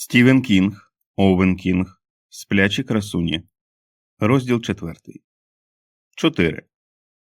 Стівен Кінг, Овен Кінг, Сплячі красуні. Розділ четвертий. 4.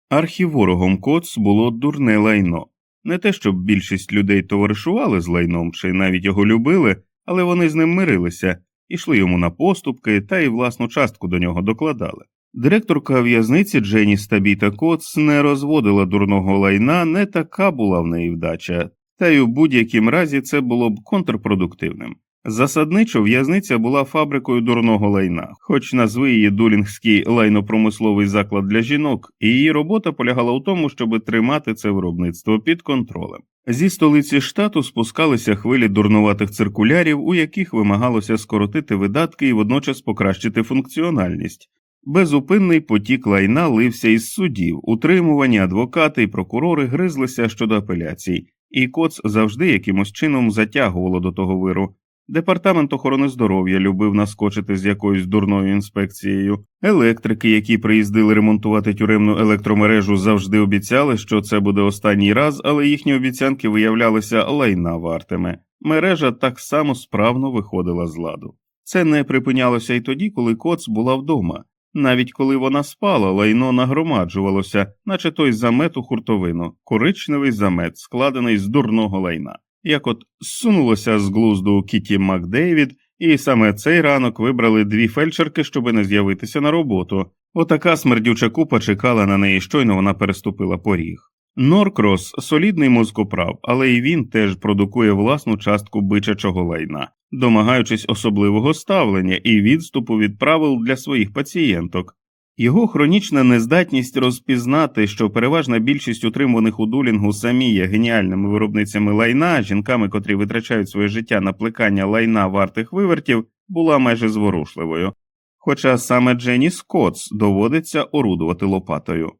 Архіворогом Коц було дурне лайно. Не те, щоб більшість людей товаришували з лайном чи навіть його любили, але вони з ним мирилися, ішли йому на поступки та й власну частку до нього докладали. Директорка в'язниці Дженні Стабіта Коц не розводила дурного лайна, не така була в неї вдача, та й у будь-якім разі це було б контрпродуктивним. Засадничо в'язниця була фабрикою дурного лайна, хоч назви її Дулінгський лайнопромисловий заклад для жінок, і її робота полягала у тому, щоб тримати це виробництво під контролем. Зі столиці штату спускалися хвилі дурнуватих циркулярів, у яких вимагалося скоротити видатки і водночас покращити функціональність. Безупинний потік лайна лився із судів, утримувані адвокати і прокурори гризлися щодо апеляцій, і коц завжди якимось чином затягувало до того виру. Департамент охорони здоров'я любив наскочити з якоюсь дурною інспекцією. Електрики, які приїздили ремонтувати тюремну електромережу, завжди обіцяли, що це буде останній раз, але їхні обіцянки виявлялися лайна вартими. Мережа так само справно виходила з ладу. Це не припинялося й тоді, коли коц була вдома. Навіть коли вона спала, лайно нагромаджувалося, наче той замет у хуртовину, коричневий замет, складений з дурного лайна. Як от зсунулося з глузду Кіті Макдейвід, і саме цей ранок вибрали дві фельдшерки, щоби не з'явитися на роботу. Отака смердюча купа чекала на неї, щойно вона переступила поріг. Норкрос солідний мозкоправ, але й він теж продукує власну частку бичачого лайна, домагаючись особливого ставлення і відступу від правил для своїх пацієнток. Його хронічна нездатність розпізнати, що переважна більшість утримуваних у дулінгу самі є геніальними виробницями лайна, жінками, котрі витрачають своє життя на плекання лайна вартих вивертів, була майже зворушливою. Хоча саме Дженні Скотс доводиться орудувати лопатою.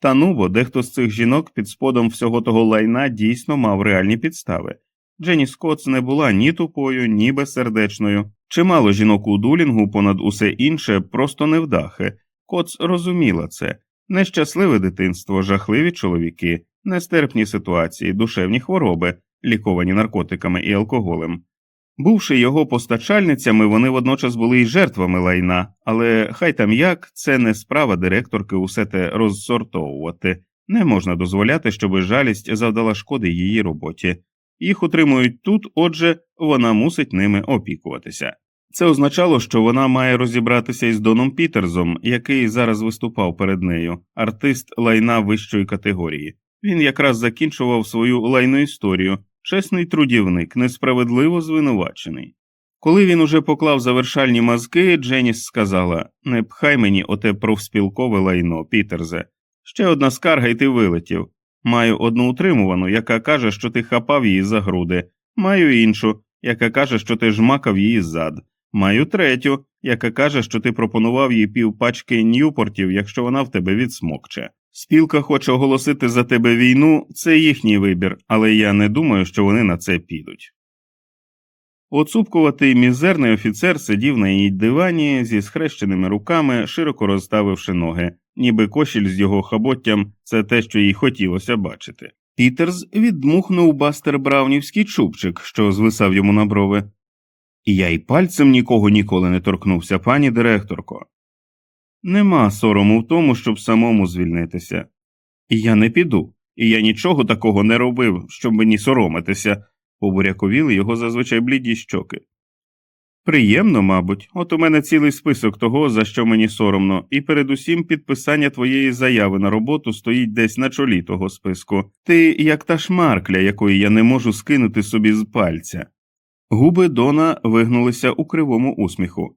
Та ну, бо дехто з цих жінок під сподом всього того лайна дійсно мав реальні підстави. Дженні Скотс не була ні тупою, ні безсердечною. Чимало жінок у дулінгу, понад усе інше, просто невдахи. Коц розуміла це нещасливе дитинство, жахливі чоловіки, нестерпні ситуації, душевні хвороби, ліковані наркотиками і алкоголем. Бувши його постачальницями, вони водночас були й жертвами лайна, але хай там як це не справа директорки усе те розсортовувати. Не можна дозволяти, щоб жалість завдала шкоди її роботі. Їх утримують тут, отже, вона мусить ними опікуватися. Це означало, що вона має розібратися із Доном Пітерзом, який зараз виступав перед нею, артист лайна вищої категорії. Він якраз закінчував свою лайну історію, чесний трудівник, несправедливо звинувачений. Коли він уже поклав завершальні мазки, Дженіс сказала Не пхай мені оте профспілкове лайно, Пітерзе. Ще одна скарга, і ти вилетів. Маю одну утримувану, яка каже, що ти хапав її за груди, маю іншу, яка каже, що ти жмакав її зад. Маю третю, яка каже, що ти пропонував їй півпачки ньюпортів, якщо вона в тебе відсмокче. Спілка хоче оголосити за тебе війну, це їхній вибір, але я не думаю, що вони на це підуть. Оцупкуватий мізерний офіцер сидів на її дивані зі схрещеними руками, широко розставивши ноги, ніби кошіль з його хаботтям це те, що їй хотілося бачити. Пітерс віддмухнув бастер браунівський чубчик, що звисав йому на брови. Я й пальцем нікого ніколи не торкнувся, пані директорко. Нема сорому в тому, щоб самому звільнитися. І я не піду, і я нічого такого не робив, щоб мені соромитися, побуряковіли його зазвичай бліді щоки. Приємно, мабуть, от у мене цілий список того, за що мені соромно, і передусім підписання твоєї заяви на роботу стоїть десь на чолі того списку. Ти як та шмаркля, якої я не можу скинути собі з пальця. Губи Дона вигнулися у кривому усміху.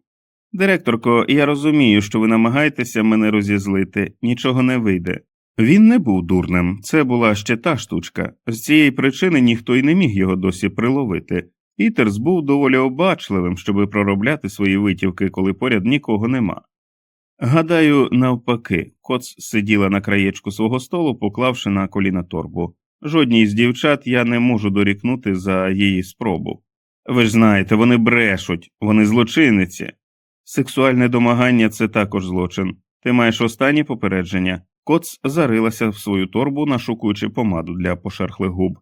Директорко, я розумію, що ви намагаєтеся мене розізлити, нічого не вийде. Він не був дурним, це була ще та штучка. З цієї причини ніхто й не міг його досі приловити. Пітерс був доволі обачливим, щоби проробляти свої витівки, коли поряд нікого нема. Гадаю, навпаки, коц сиділа на краєчку свого столу, поклавши на коліна торбу. Жодній з дівчат я не можу дорікнути за її спробу. Ви ж знаєте, вони брешуть, вони злочинниці. Сексуальне домагання це також злочин. Ти маєш останнє попередження. Коц зарилася в свою торбу, нашукуючи помаду для пошерхлих губ.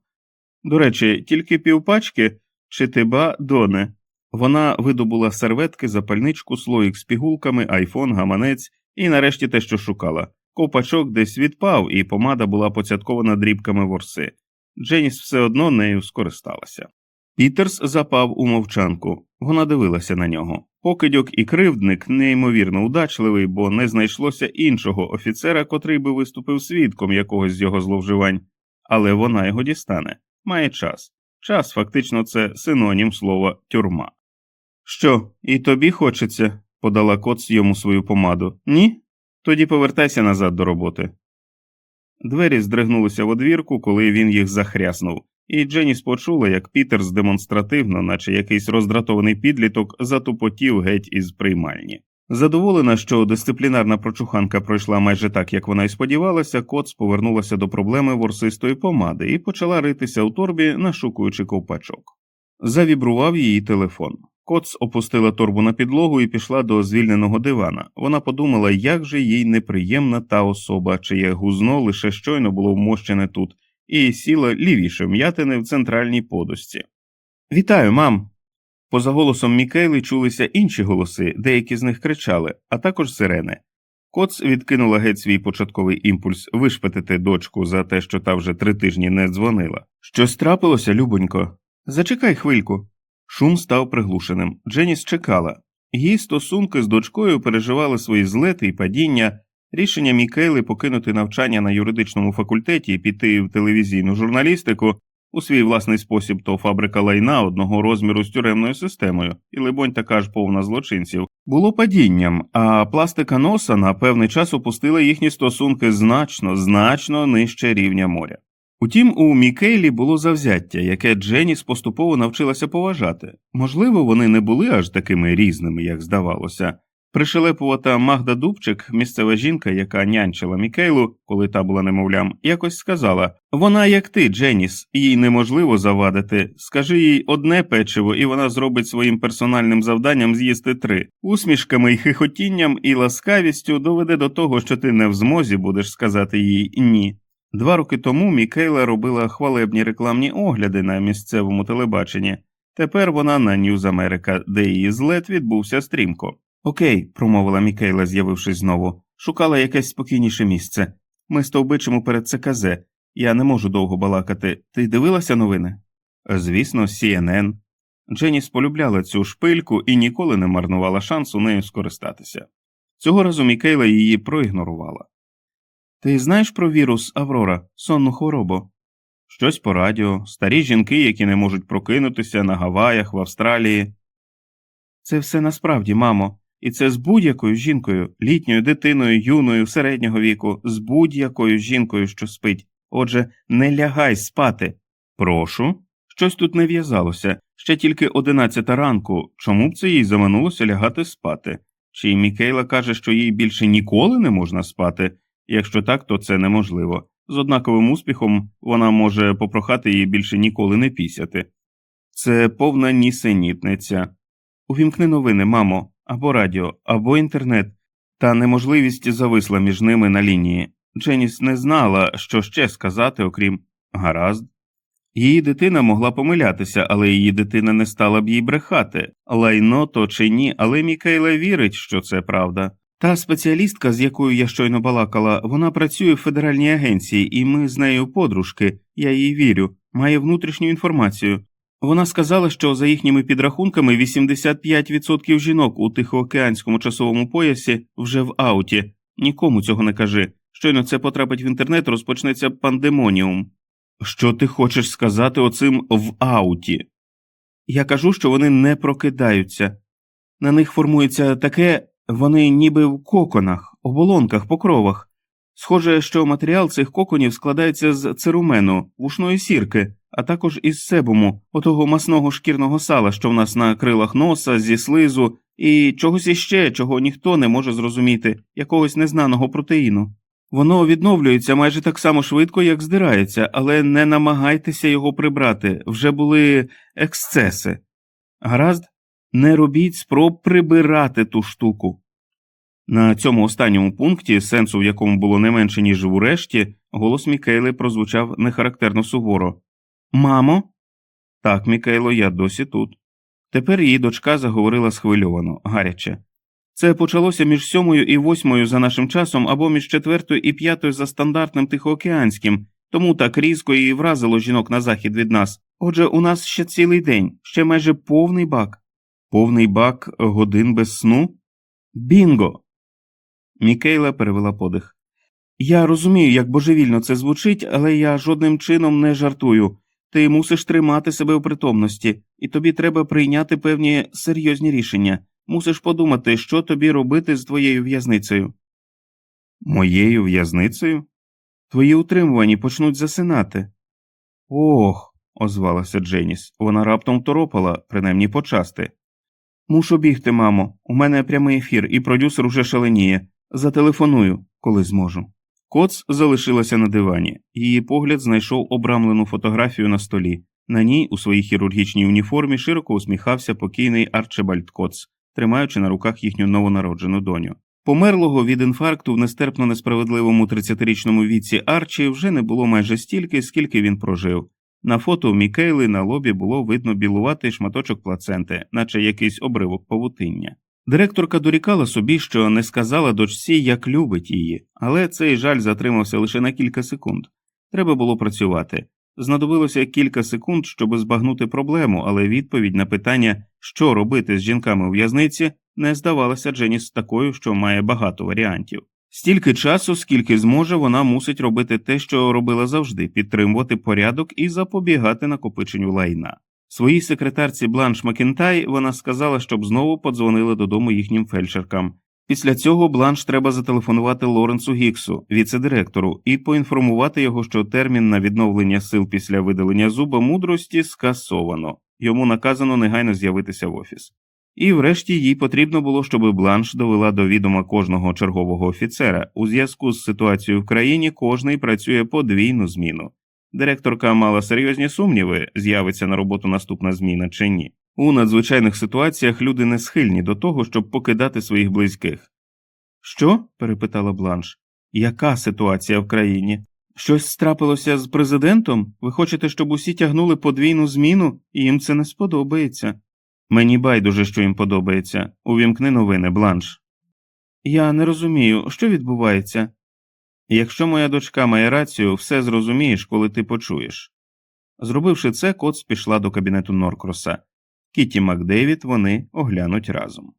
До речі, тільки півпачки чи ти ба, доне? Вона видобула серветки, запальничку, слоїк з пігулками, айфон, гаманець і нарешті те, що шукала. Ковпачок десь відпав, і помада була поцяткована дрібками ворси. Дженіс все одно нею скористалася. Пітерс запав у мовчанку. Вона дивилася на нього. Покидьок і кривдник неймовірно удачливий, бо не знайшлося іншого офіцера, котрий би виступив свідком якогось з його зловживань, але вона його дістане. Має час. Час фактично це синонім слова тюрма. Що, і тобі хочеться? подала коц йому свою помаду. Ні? Тоді повертайся назад до роботи. Двері здригнулися в одвірку, коли він їх захряснув, і Дженіс почула, як Пітерс демонстративно, наче якийсь роздратований підліток, затупотів геть із приймальні. Задоволена, що дисциплінарна прочуханка пройшла майже так, як вона й сподівалася, Коц повернулася до проблеми ворсистої помади і почала ритися у торбі, нашукуючи ковпачок. Завібрував її телефон. Коц опустила торбу на підлогу і пішла до звільненого дивана. Вона подумала, як же їй неприємна та особа, чиє гузно лише щойно було вмощене тут, і сіла лівіше м'ятини в центральній подушці. Вітаю, мам. Поза голосом Мікейли чулися інші голоси, деякі з них кричали, а також сирени. Коц відкинула геть свій початковий імпульс вишпитити дочку за те, що та вже три тижні не дзвонила. Щось трапилося, любонько. Зачекай хвильку. Шум став приглушеним. Дженіс чекала. Її стосунки з дочкою переживали свої злети і падіння. Рішення Мікейли покинути навчання на юридичному факультеті і піти в телевізійну журналістику у свій власний спосіб то фабрика лайна одного розміру з тюремною системою, і, либонь, така ж повна злочинців, було падінням, а пластика носа на певний час опустила їхні стосунки значно, значно нижче рівня моря. Утім, у Мікейлі було завзяття, яке Дженіс поступово навчилася поважати. Можливо, вони не були аж такими різними, як здавалося. Пришелепувата Магда Дубчик, місцева жінка, яка нянчила Мікейлу, коли та була немовлям, якось сказала вона, як ти, Дженіс, їй неможливо завадити. Скажи їй одне печиво, і вона зробить своїм персональним завданням з'їсти три. Усмішками й хихотінням і ласкавістю доведе до того, що ти не в змозі будеш сказати їй ні. Два роки тому Мікейла робила хвалебні рекламні огляди на місцевому телебаченні. Тепер вона на Ньюз Америка, де її злет відбувся стрімко. Окей, промовила Мікейла, з'явившись знову, шукала якесь спокійніше місце. Ми стовбичимо перед ЦКЗ. Я не можу довго балакати. Ти дивилася новини? Звісно, CNN. Дженіс полюбляла цю шпильку і ніколи не марнувала шансу нею скористатися. Цього разу Мікейла її проігнорувала. Ти знаєш про вірус Аврора, сонну хворобу? Щось по радіо, старі жінки, які не можуть прокинутися на Гаваях, в Австралії. Це все насправді, мамо, і це з будь-якою жінкою, літньою дитиною, юною, середнього віку, з будь-якою жінкою, що спить. Отже, не лягай спати. Прошу. Щось тут не в'язалося, ще тільки одинадцята ранку. Чому б це їй заманулося лягати спати? Чи Мікейла каже, що їй більше ніколи не можна спати? Якщо так, то це неможливо. З однаковим успіхом вона може попрохати її більше ніколи не пісяти. Це повна нісенітниця. Увімкни новини, мамо, або радіо, або інтернет, та неможливість зависла між ними на лінії. Дженіс не знала, що ще сказати, окрім гаразд. Її дитина могла помилятися, але її дитина не стала б їй брехати. Лайно то чи ні, але Мікейла вірить, що це правда. Та спеціалістка, з якою я щойно балакала, вона працює в федеральній агенції, і ми з нею подружки, я їй вірю, має внутрішню інформацію. Вона сказала, що за їхніми підрахунками 85% жінок у Тихоокеанському часовому поясі вже в ауті. Нікому цього не кажи. Щойно це потрапить в інтернет, розпочнеться пандемоніум. Що ти хочеш сказати оцим в ауті? Я кажу, що вони не прокидаються. На них формується таке, вони ніби в коконах, оболонках, покровах. Схоже, що матеріал цих коконів складається з церумену, вушної сірки, а також із себуму, отого масного шкірного сала, що в нас на крилах носа, зі слизу, і чогось іще, чого ніхто не може зрозуміти, якогось незнаного протеїну. Воно відновлюється майже так само швидко, як здирається, але не намагайтеся його прибрати вже були ексцеси. Гаразд, не робіть спроб прибирати ту штуку. На цьому останньому пункті, сенсу в якому було не менше, ніж в решті, голос Мікейли прозвучав нехарактерно суворо. Мамо? Так, Мікейло, я досі тут. Тепер її дочка заговорила схвильовано, гаряче. Це почалося між сьомою і восьмою за нашим часом або між четвертою і п'ятою за стандартним тихоокеанським, тому так різко і вразило жінок на захід від нас. Отже, у нас ще цілий день, ще майже повний бак. Повний бак годин без сну? Бінго. Мікейла перевела подих. Я розумію, як божевільно це звучить, але я жодним чином не жартую. Ти мусиш тримати себе у притомності, і тобі треба прийняти певні серйозні рішення. Мусиш подумати, що тобі робити з твоєю в'язницею. Моєю в'язницею? Твої утримувані почнуть засинати. Ох, озвалася Дженіс. Вона раптом торопала, принаймні почасти. Мушу бігти, мамо. У мене прямий ефір, і продюсер уже шаленіє. Зателефоную, коли зможу. Коц залишилася на дивані. Її погляд знайшов обрамлену фотографію на столі. На ній, у своїй хірургічній уніформі, широко усміхався покійний Арчибальд Коц, тримаючи на руках їхню новонароджену доню. Померлого від інфаркту в нестерпно несправедливому 30-річному віці Арчі вже не було майже стільки, скільки він прожив. На фото Мікейли на лобі було видно білуватий шматочок плаценти, наче якийсь обривок павутиння. Директорка дорікала собі, що не сказала дочці, як любить її, але цей жаль затримався лише на кілька секунд. Треба було працювати. Знадобилося кілька секунд, щоб збагнути проблему, але відповідь на питання, що робити з жінками у в'язниці, не здавалася Дженіс такою, що має багато варіантів. Стільки часу, скільки зможе, вона мусить робити те, що робила завжди підтримувати порядок і запобігати накопиченню лайна. Своїй секретарці Бланш Макінтай вона сказала, щоб знову подзвонили додому їхнім фельдшеркам. Після цього Бланш треба зателефонувати Лоренсу Гіксу, віце-директору, і поінформувати його, що термін на відновлення сил після видалення зуба мудрості скасовано, йому наказано негайно з'явитися в офіс. І врешті їй потрібно було, щоб Бланш довела до відома кожного чергового офіцера. У зв'язку з ситуацією в країні кожний працює подвійну зміну. Директорка мала серйозні сумніви, з'явиться на роботу наступна зміна чи ні. У надзвичайних ситуаціях люди не схильні до того, щоб покидати своїх близьких. Що? перепитала Бланш. Яка ситуація в країні? Щось страпилося з президентом? Ви хочете, щоб усі тягнули подвійну зміну, і їм це не сподобається. Мені байдуже, що їм подобається. Увімкни новини, Бланш. Я не розумію, що відбувається. Якщо моя дочка має рацію, все зрозумієш, коли ти почуєш. Зробивши це, Коц пішла до кабінету Норкроса. Кіті Макдейвід вони оглянуть разом.